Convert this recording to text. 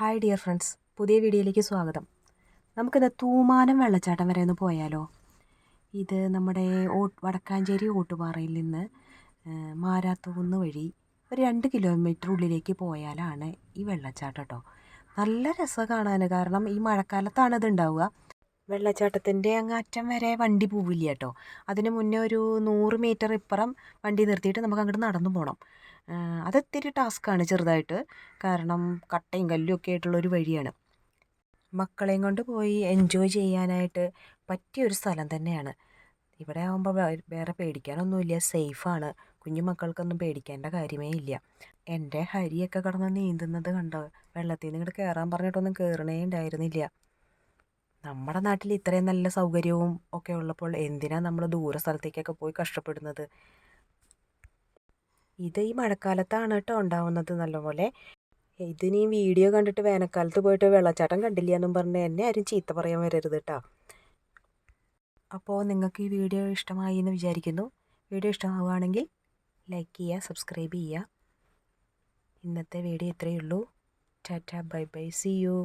Hi dear friends പുതിയ വീഡിയോയിലേക്ക് സ്വാഗതം. നമുക്കിന്ന് തൂമാനം വെള്ളച്ചാട്ടം വരെ ഒന്ന് പോയാലോ? ഇത് നമ്മുടെ ഓ വടക്കാഞ്ചേരി ഓട്ടുപാറയിൽ നിന്ന് മാരാത്തൂന്ന് വഴി ഒരു രണ്ട് കിലോമീറ്റർ ഉള്ളിലേക്ക് പോയാലാണ് ഈ വെള്ളച്ചാട്ടം കേട്ടോ നല്ല രസം കാണാൻ കാരണം ഈ മഴക്കാലത്താണ് ഇത് ഉണ്ടാവുക വെള്ളച്ചാട്ടത്തിന്റെ അങ്ങ് അറ്റം വരെ വണ്ടി പോവില്ല കേട്ടോ. അതിന് മുന്നേ ഒരു നൂറ് മീറ്റർ ഇപ്പുറം വണ്ടി നിർത്തിയിട്ട് നമുക്ക് അങ്ങോട്ട് നടന്നു പോകണം അത് ഇത്തിരി ടാസ്ക്കാണ് ചെറുതായിട്ട്. കാരണം കട്ടയും കല്ലും ഒക്കെ ആയിട്ടുള്ളൊരു വഴിയാണ്. മക്കളെയും കൊണ്ട് പോയി എൻജോയ് ചെയ്യാനായിട്ട് പറ്റിയ ഒരു സ്ഥലം തന്നെയാണ്. ഇവിടെ ആകുമ്പോൾ വേറെ പേടിക്കാനൊന്നുമില്ല. സേഫാണ് കുഞ്ഞു മക്കൾക്കൊന്നും പേടിക്കേണ്ട കാര്യമേ ഇല്ല. എന്റെ ഹരിയൊക്കെ കിടന്ന് നീന്തുന്നത് കണ്ടോ? വെള്ളത്തിൽ നിന്ന് ഇങ്ങോട്ട് കയറാൻ പറഞ്ഞിട്ടൊന്നും കയറണേ ഉണ്ടായിരുന്നില്ല. നമ്മുടെ നാട്ടിൽ ഇത്രയും നല്ല സൗകര്യവും ഒക്കെ ഉള്ളപ്പോൾ എന്തിനാണ് നമ്മൾ ദൂര സ്ഥലത്തേക്കൊക്കെ പോയി കഷ്ടപ്പെടുന്നത്? ഇത് ഈ മഴക്കാലത്താണ് കേട്ടോ ഉണ്ടാവുന്നത് നല്ലപോലെ. ഇതിനി വീഡിയോ കണ്ടിട്ട് വേനൽക്കാലത്ത് പോയിട്ട് വെള്ളച്ചാട്ടം കണ്ടില്ല എന്നും പറഞ്ഞ് എന്നെ ആരും ചീത്ത പറയാൻ വരരുത് കേട്ടോ. അപ്പോൾ നിങ്ങൾക്ക് ഈ വീഡിയോ ഇഷ്ടമായി എന്ന് വിചാരിക്കുന്നു. വീഡിയോ ഇഷ്ടമാവുകയാണെങ്കിൽ ലൈക്ക് ചെയ്യുക സബ്സ്ക്രൈബ് ചെയ്യുക. ഇന്നത്തെ വീഡിയോ ഇത്രയേ ഉള്ളൂ. Tata bye bye see you.